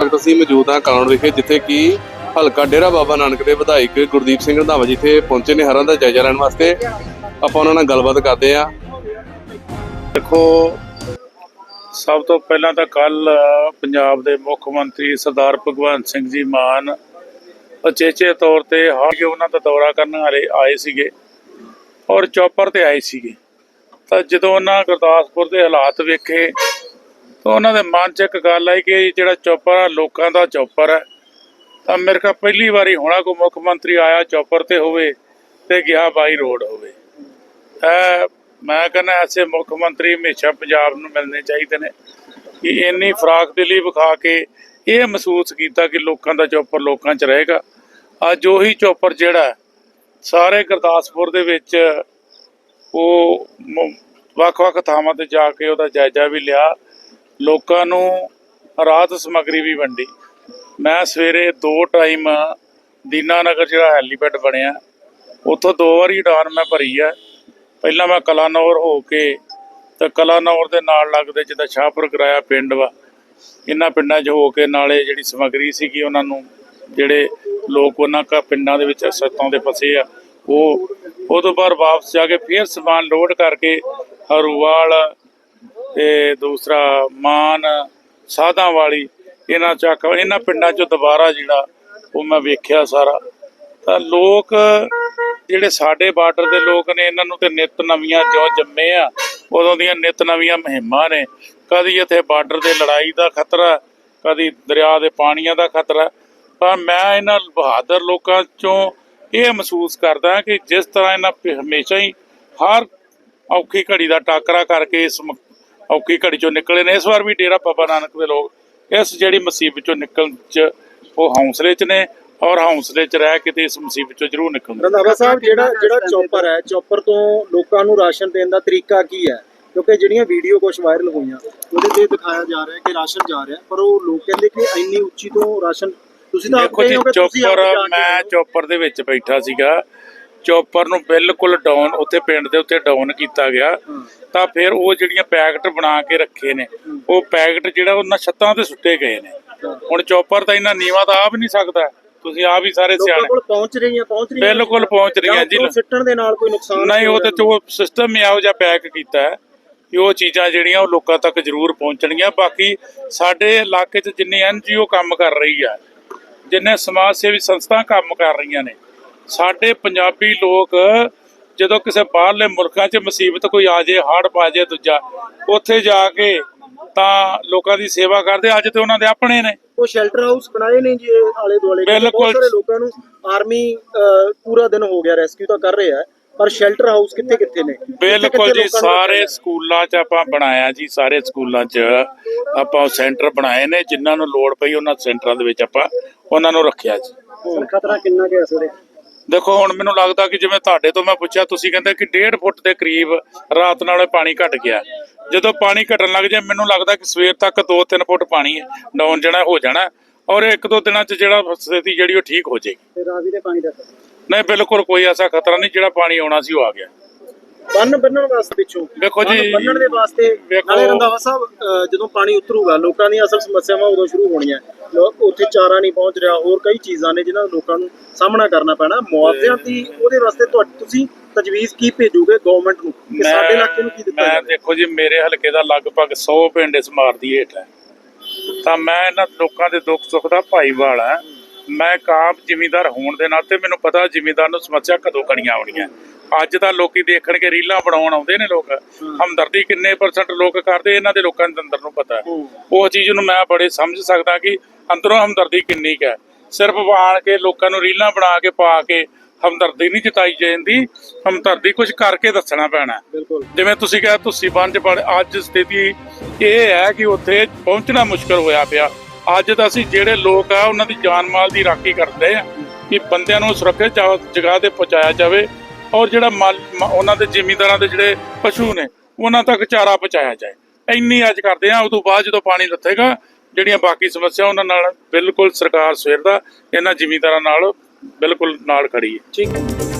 ਵਕਤ ਅਸੀਂ ਮੌਜੂਦ ਹਾਂ ਕਾਨੂੰਨ ਵਿਖੇ, ਜਿੱਥੇ ਕਿ ਹਲਕਾ ਡੇਰਾ ਬਾਬਾ ਨਾਨਕ ਦੇ ਵਿਧਾਇਕ ਗੁਰਦੀਪ ਸਿੰਘ ਰੰਧਾਵਾ ਜਿੱਥੇ ਪਹੁੰਚੇ ਨੇ, ਹਰਾਂ ਦਾ ਜਾਇਜ਼ਾ ਲੈਣ ਵਾਸਤੇ। ਆਪਾਂ ਉਹਨਾਂ ਨਾਲ ਗੱਲਬਾਤ ਕਰਦੇ ਹਾਂ। ਦੇਖੋ, ਸਭ ਤੋਂ ਪਹਿਲਾਂ ਤਾਂ ਕੱਲ ਪੰਜਾਬ ਦੇ ਮੁੱਖ ਮੰਤਰੀ ਸਰਦਾਰ ਭਗਵੰਤ ਸਿੰਘ ਜੀ ਮਾਨ ਅਚੇਚੇ ਤੌਰ ਤੇ ਹਾਲ ਉਹਨਾਂ ਦਾ ਦੌਰਾ ਕਰਨ ਵਾਲੇ ਆਏ ਸੀਗੇ ਔਰ ਚੌਪਰ ਤੇ ਆਏ ਸੀਗੇ। ਤਾਂ ਜਦੋਂ ਉਹਨਾਂ ਗੁਰਦਾਸਪੁਰ ਦੇ ਹਾਲਾਤ ਵੇਖੇ ਤਾਂ ਉਹਨਾਂ ਦੇ ਮਨ 'ਚ ਇੱਕ ਗੱਲ ਆਈ ਕਿ ਜਿਹੜਾ ਚੌਪਰ ਆ, ਲੋਕਾਂ ਦਾ ਚੌਪਰ ਹੈ। ਤਾਂ ਮੇਰੇ ਕੋਲ ਪਹਿਲੀ ਵਾਰੀ ਹੋਣਾ ਕੋਈ ਮੁੱਖ ਮੰਤਰੀ ਆਇਆ ਚੌਪਰ ਤੇ ਹੋਵੇ ਤੇ ਗਿਆ ਬਾਈ ਰੋਡ ਹੋਵੇ। ਇਹ ਮੈਂ ਕਹਿੰਦਾ ਐਸੇ ਮੁੱਖ ਮੰਤਰੀ ਹਮੇਸ਼ਾ ਪੰਜਾਬ ਨੂੰ ਮਿਲਣੇ ਚਾਹੀਦੇ ਨੇ ਕਿ ਇੰਨੀ ਫਰਾਕ ਦਿਲੀ ਵਿਖਾ ਕੇ ਇਹ ਮਹਿਸੂਸ ਕੀਤਾ ਕਿ ਲੋਕਾਂ ਦਾ ਚੌਪਰ ਲੋਕਾਂ 'ਚ ਰਹੇਗਾ। ਅੱਜ ਉਹੀ ਚੌਪਰ ਜਿਹੜਾ ਸਾਰੇ ਗੁਰਦਾਸਪੁਰ ਦੇ ਵਿੱਚ ਉਹ ਵੱਖ-ਵੱਖ ਥਾਵਾਂ ਤੇ ਜਾ ਕੇ ਉਹਦਾ ਜਾਇਜ਼ਾ ਵੀ ਲਿਆ। ਲੋਕਾਂ ਨੂੰ ਰਾਤ ਸਮੱਗਰੀ ਵੀ ਵੰਡੀ। ਮੈਂ ਸਵੇਰੇ ਦੋ ਟਾਈਮ ਦੀਨਾਨਗਰ ਜਿਹੜਾ ਹੈਲੀਪੈਡ ਬਣਿਆ, ਉੱਥੋਂ ਦੋ ਵਾਰੀ ਉਡਾਨ ਮੈਂ ਭਰੀ ਆ। ਪਹਿਲਾਂ ਮੈਂ ਕਲਾਨੌਰ ਹੋ ਕੇ ਤੇ ਕਲਾਨੌਰ ਦੇ ਨਾਲ ਲੱਗਦੇ ਜਿੱਦਾਂ ਸ਼ਾਹਪੁਰ ਕਰਾਇਆ ਪਿੰਡ ਵਾ, ਇਹਨਾਂ ਪਿੰਡਾਂ 'ਚ ਹੋ ਕੇ ਨਾਲੇ ਜਿਹੜੀ ਸਮੱਗਰੀ ਸੀਗੀ ਉਹਨਾਂ ਨੂੰ ਜਿਹੜੇ ਲੋਕ ਉਹਨਾਂ ਕਾ ਪਿੰਡਾਂ ਦੇ ਵਿੱਚ ਸੱਤਾਂ ਦੇ ਫਸੇ ਆ, ਉਹ ਉਹ ਤੋਂ ਬਾਅਦ ਵਾਪਸ ਜਾ ਕੇ ਫਿਰ ਸਮਾਨ ਲੋਡ ਕਰਕੇ ਹਰੂਵਾਲ ਤੇ ਦੂਸਰਾ ਮਾਨ ਸਾਧਾਂ ਵਾਲੀ, ਇਹਨਾਂ ਚੱਕ ਇਹਨਾਂ ਪਿੰਡਾਂ 'ਚੋਂ ਦੁਬਾਰਾ ਜਿਹੜਾ ਉਹ ਮੈਂ ਵੇਖਿਆ ਸਾਰਾ। ਤਾਂ ਲੋਕ, ਜਿਹੜੇ ਸਾਡੇ ਬਾਰਡਰ ਦੇ ਲੋਕ ਨੇ, ਇਹਨਾਂ ਨੂੰ ਤੇ ਨਿਤ ਨਵੀਆਂ ਜੋ ਜੰਮੇ ਆ, ਉਦੋਂ ਦੀਆਂ ਨਿਤ ਨਵੀਆਂ ਮੁਹਿੰਮਾਂ ਨੇ। ਕਦੀ ਇੱਥੇ ਬਾਰਡਰ ਦੇ ਲੜਾਈ ਦਾ ਖਤਰਾ, ਕਦੀ ਦਰਿਆ ਦੇ ਪਾਣੀਆਂ ਦਾ ਖਤਰਾ। ਪਰ ਮੈਂ ਇਹਨਾਂ ਬਹਾਦਰ ਲੋਕਾਂ ਚੋਂ ਇਹ ਮਹਿਸੂਸ ਕਰਦਾ ਕਿ ਜਿਸ ਤਰ੍ਹਾਂ ਇਹਨਾਂ ਪ- ਹਮੇਸ਼ਾ ਹੀ ਹਰ ਔਖੀ ਘੜੀ ਦਾ ਟਾਕਰਾ ਕਰਕੇ ਇਸ ਔਖੀ ਘੜੀ ਚੋਂ ਨਿਕਲੇ ਨੇ। ਇਸ ਵਾਰ ਵੀ ਡੇਰਾ ਬਾਬਾ ਨਾਨਕ ਦੇ ਲੋਕ ਇਸ ਜਿਹੜੀ ਮੁਸੀਬਤ ਚੋਂ ਨਿਕਲਣ ਚ ਉਹ ਹੌਸਲੇ ਚ ਨੇ ਔਰ ਹੌਸਲੇ ਚ ਰਹਿ ਕੇ ਤੇ ਇਸ ਮੁਸੀਬਤ ਚੋਂ ਜ਼ਰੂਰ ਨਿਕਲਣ। ਰੰਧਾਵਾ ਸਾਹਿਬ ਜਿਹੜਾ ਜਿਹੜਾ ਚੌਪਰ ਹੈ ਚੌਪਰ ਤੋਂ ਲੋਕਾਂ ਨੂੰ ਰਾਸ਼ਨ ਦੇਣ ਦਾ ਤਰੀਕਾ ਕੀ ਹੈ? ਕਿਉਂਕਿ ਜਿਹੜੀਆਂ ਵੀਡੀਓ ਕੁਝ ਵਾਇਰਲ ਹੋਈਆਂ ਉਹਦੇ ਤੇ ਦਿਖਾਇਆ ਜਾ ਰਿਹਾ ਕਿ ਰਾਸ਼ਨ ਜਾ ਰਿਹਾ ਪਰ ਉਹ ਲੋਕ ਕਹਿੰਦੇ ਕਿ ਇੰਨੀ ਉੱਚੀ ਤੋਂ ਰਾਸ਼ਨ ਤੁਸੀਂ ਤਾਂ ਦੇਖੋ ਆਪ ਜੀ ਕਹੇ ਹੋ ਕਿ ਤੁਸੀਂ ਆਪ ਚੌਪਰ ਮੈਂ। ਚੌਪਰ ਦੇ ਵਿੱਚ ਬੈਠਾ ਸੀਗਾ। ਚੌਪਰ ਨੂੰ ਬਿਲਕੁਲ ਡਾਊਨ ਉੱਥੇ ਪਿੰਡ ਦੇ ਉੱਤੇ ਡਾਊਨ ਕੀਤਾ ਗਿਆ। ਤਾਂ ਫਿਰ ਉਹ ਜਿਹੜੀਆਂ ਪੈਕਟ ਬਣਾ ਕੇ ਰੱਖੇ ਨੇ ਉਹ ਪੈਕਟ ਜਿਹੜਾ ਉਹਨਾਂ ਛੱਤਾਂ ਤੇ ਸੁੱਟੇ ਗਏ ਨੇ। ਹੁਣ ਚੌਪਰ ਤਾਂ ਇੰਨਾ ਨੀਵਾ ਤਾਂ ਆ ਵੀ ਨਹੀਂ ਸਕਦਾ। ਤੁਸੀਂ ਆ ਵੀ ਸਾਰੇ ਸਿਆਣੇ। ਕੋਲ ਪਹੁੰਚ ਰਹੀਆਂ ਪਹੁੰਚ ਰਹੀਆਂ। ਬਿਲਕੁਲ ਪਹੁੰਚ ਰਹੀਆਂ ਜੀ। ਜਾਂ। ਉਹ ਸਿੱਟਣ ਦੇ ਨਾਲ ਕੋਈ ਨੁਕਸਾਨ ਨਹੀਂ ਉਹਦੇ ਚ ਉਹ ਸਿਸਟਮ ਹੀ ਇਹੋ ਜਿਹਾ ਪੈਕ ਕੀਤਾ ਹੈ ਕਿ ਉਹ ਚੀਜ਼ਾਂ ਜਿਹੜੀਆਂ ਉਹ ਲੋਕਾਂ ਤੱਕ ਜ਼ਰੂਰ ਪਹੁੰਚਣਗੀਆਂ। ਬਾਕੀ ਸਾਡੇ ਇਲਾਕੇ 'ਚ ਜਿੰਨੀ ਐਨਜੀਓ ਕੰਮ ਕਰ ਰਹੀ ਆ ਜਿੰਨੇ ਸਮਾਜ ਸੇਵੀ ਸੰਸਥਾ ਕੰਮ ਕਰ ਰਹੀਆਂ ਨੇ ਸਾਡੇ ਪੰਜਾਬੀ ਲੋਕ ਜਦੋਂ ਕਿਸੇ ਬਾਹਰਲੇ ਮੁਲਕਾਂ 'ਚ ਮੁਸੀਬਤ ਕੋਈ ਆ ਜੇ ਹੜ੍ਹ ਪਾ ਜੇ ਦੂਜਾ ਉੱਥੇ ਜਾ ਕੇ ਤਾਂ ਲੋਕਾਂ ਦੀ ਸੇਵਾ ਕਰਦੇ। ਅੱਜ ਤੇ ਉਹਨਾਂ ਦੇ ਆਪਣੇ ਨੇ। ਉਹ ਸ਼ੈਲਟਰ ਹਾਊਸ ਬਣਾਏ ਨੇ ਜੀ ਆਲੇ ਦੁਆਲੇ। ਬਹੁਤ ਸਾਰੇ ਲੋਕਾਂ ਨੂੰ ਆਰਮੀ ਪੂਰਾ ਦਿਨ ਹੋ ਗਿਆ ਰੈਸਕਿਊ ਤਾਂ ਕਰ ਰਹੇ ਪਰ ਸ਼ੈਲਟਰ ਹਾਊਸ ਕਿੱਥੇ ਕਿੱਥੇ ਨੇ ਬਿਲਕੁਲ ਜੀ ਸਾਰੇ ਸਕੂਲਾਂ 'ਚ ਆਪਾਂ ਬਣਾਇਆ ਜੀ ਸਾਰੇ ਸਕੂਲਾਂ 'ਚ ਆਪਾਂ ਸੈਂਟਰ ਬਣਾਏ ਨੇ ਜਿਨ੍ਹਾਂ ਨੂੰ ਲੋੜ ਪਈ ਉਹਨਾਂ ਸੈਂਟਰਾਂ ਦੇ ਵਿੱਚ ਆਪਾਂ ਉਹਨਾਂ ਨੂੰ ਰੱਖਿਆ ਜੀ। ਖਤਰਾ ਕਿੰਨਾ ਕੁ ਵੇਲੇ? ਦੇਖੋ ਹੁਣ ਮੈਨੂੰ ਲੱਗਦਾ ਕਿ ਜਿਵੇਂ ਤੁਹਾਡੇ ਤੋਂ ਮੈਂ ਪੁੱਛਿਆ ਤੁਸੀਂ ਕਹਿੰਦੇ ਕਿ 1.5 ਫੁੱਟ ਦੇ ਕਰੀਬ ਰਾਤ ਨਾਲੇ ਪਾਣੀ ਘਟ ਗਿਆ। ਜਦੋਂ ਪਾਣੀ ਘਟਣ ਲੱਗ ਜਾਏ ਮੈਨੂੰ ਲੱਗਦਾ ਕਿ ਸਵੇਰ ਤੱਕ 2-3 ਫੁੱਟ ਪਾਣੀ ਡਾਊਨ ਜਣਾ ਹੋ ਜਾਣਾ ਔਰ ਇੱਕ ਦੋ ਦਿਨਾਂ 'ਚ ਜਿਹੜਾ ਸਥਿਤੀ ਜਿਹੜੀ ਉਹ ਠੀਕ ਹੋ ਜਾਏਗੀ। ਰਾਵੀ ਦੇ ਪਾਣੀ ਦਾ ਨਹੀਂ ਬਿਲਕੁਲ ਕੋਈ ਐਸਾ ਖਤਰਾ ਨਹੀਂ ਜਿਹੜਾ ਪਾਣੀ ਆਉਣਾ ਸੀ ਉਹ ਆ ਗਿਆ। ਬੰਨ ਬੰਨਣ ਵਾਸਤੇ ਪਿੱਛੋਂ? ਦੇਖੋ ਜੀ, ਬੰਨਣ ਦੇ ਵਾਸਤੇ ਨਾਲੇ ਰੰਧਾਵਾ ਸਾਹਿਬ ਜਦੋਂ ਪਾਣੀ ਉਤਰੂਗਾ ਲੋਕਾਂ ਦੀਆਂ ਅਸਲ ਸਮੱਸਿਆਵਾਂ ਉਦੋਂ ਸ਼ੁਰੂ ਹੋਣੀਆਂ। ਲੋਕ ਉੱਥੇ ਚਾਰਾ ਨਹੀਂ ਪਹੁੰਚ ਰਿਹਾ ਹੋਰ ਕਈ ਚੀਜ਼ਾਂ ਨੇ ਜਿਨ੍ਹਾਂ ਨੂੰ ਲੋਕਾਂ ਨੂੰ ਸਾਹਮਣਾ ਕਰਨਾ ਪੈਣਾ। ਮੁਆਵਜ਼ਿਆਂ ਦੀ ਉਹਦੇ ਵਾਸਤੇ ਤੁਸੀਂ ਤਜਵੀਜ਼ ਕੀ ਭੇਜੋਗੇ ਗਵਰਨਮੈਂਟ ਨੂੰ? ਕਿ ਸਾਡੇ ਇਲਾਕੇ ਨੂੰ ਕੀ ਦਿੱਤਾ ਮੈਂ ਦੇਖੋ ਜੀ ਮੇਰੇ ਹਲਕੇ ਦਾ ਲਗਭਗ 100 ਪਿੰਡ ਇਸ ਮਾਰਦੀ ਹੇਠ ਹੈ। ਤਾਂ ਮੈਂ ਇਹਨਾਂ ਲੋਕਾਂ ਦੇ ਦੁੱਖ ਸੁੱਖ ਦਾ ਭਾਈਵਾਲ ਹਾਂ। ਮੈਂ ਕਾਮ ਜ਼ਿਮੀਂਦਾਰ ਹੋਣ ਦੇ ਨਾਤੇ ਮੈਨੂੰ ਪਤਾ ਜ਼ਿਮੀਂਦਾਰ ਨੂੰ ਸਮੱਸਿਆ ਕਦੋਂ ਕਣੀਆਂ ਆਉਣੀਆਂ ਅੱਜ ਤਾਂ ਲੋਕੀ ਦੇਖਣ ਕੇ ਰੀਲਾਂ ਬਣਾਉਣ ਆਉਂਦੇ ਨੇ ਲੋਕ। ਹਮਦਰਦੀ ਕਿੰਨੇ ਪਰਸੈਂਟ ਲੋਕ ਕਰਦੇ ਇਹਨਾਂ ਦੇ ਲੋਕਾਂ ਦੇ ਅੰਦਰ ਨੂੰ ਪਤਾ। ਉਹ ਚੀਜ਼ ਨੂੰ ਮੈਂ ਬੜੇ ਸਮਝ ਸਕਦਾ ਕਿ ਅੰਦਰੋਂ ਹਮਦਰਦੀ ਕਿੰਨੀ ਕੁ ਹੈ। ਸਿਰਫ ਆਣ ਕੇ ਲੋਕਾਂ ਨੂੰ ਰੀਲਾਂ ਬਣਾ ਕੇ ਪਾ ਕੇ ਹਮਦਰਦੀ ਨਹੀਂ ਜਤਾਈ ਜਾਂਦੀ ਹਮਦਰਦੀ ਕੁਝ ਕਰਕੇ ਦੱਸਣਾ ਪੈਣਾ। ਜਿਵੇਂ ਤੁਸੀਂ ਕਿਹਾ ਤੁਸੀਂ ਚ ਪੜ ਅੱਜ ਸਥਿਤੀ ਇਹ ਹੈ ਕਿ ਉੱਥੇ ਪਹੁੰਚਣਾ ਮੁਸ਼ਕਲ ਹੋਇਆ ਪਿਆ। ਅੱਜ ਤਾਂ ਅਸੀਂ ਜਿਹੜੇ ਲੋਕ ਆ ਉਹਨਾਂ ਦੀ ਜਾਨ ਮਾਲ ਦੀ ਰਾਖੀ ਕਰਦੇ ਆ ਕਿ ਬੰਦਿਆਂ ਨੂੰ ਸੁਰੱਖਿਅਤ ਜਗ੍ਹਾ ਤੇ ਪਹੁੰਚਾਇਆ ਜਾਵੇ ਔਰ ਜਿਹੜਾ ਮਾਲ ਉਹਨਾਂ ਦੇ ਜ਼ਿਮੀਂਦਾਰਾਂ ਦੇ ਜਿਹੜੇ ਪਸ਼ੂ ਨੇ ਉਹਨਾਂ ਤੱਕ ਚਾਰਾ ਪਹੁੰਚਾਇਆ ਜਾਏ। ਇੰਨੀ ਅੱਜ ਕਰਦੇ ਆ ਉਦੋਂ ਬਾਅਦ ਜਦੋਂ ਪਾਣੀ ਲੱਥੇਗਾ ਜਿਹੜੀਆਂ ਬਾਕੀ ਸਮੱਸਿਆ ਉਹਨਾਂ ਨਾਲ ਬਿਲਕੁਲ ਸਰਕਾਰ ਸਵੇਰ ਦਾ ਇਹਨਾਂ ਜ਼ਿਮੀਂਦਾਰਾਂ ਨਾਲ ਬਿਲਕੁਲ ਨਾਲ ਖੜੀ ਹੈ। ਠੀਕ ਹੈ।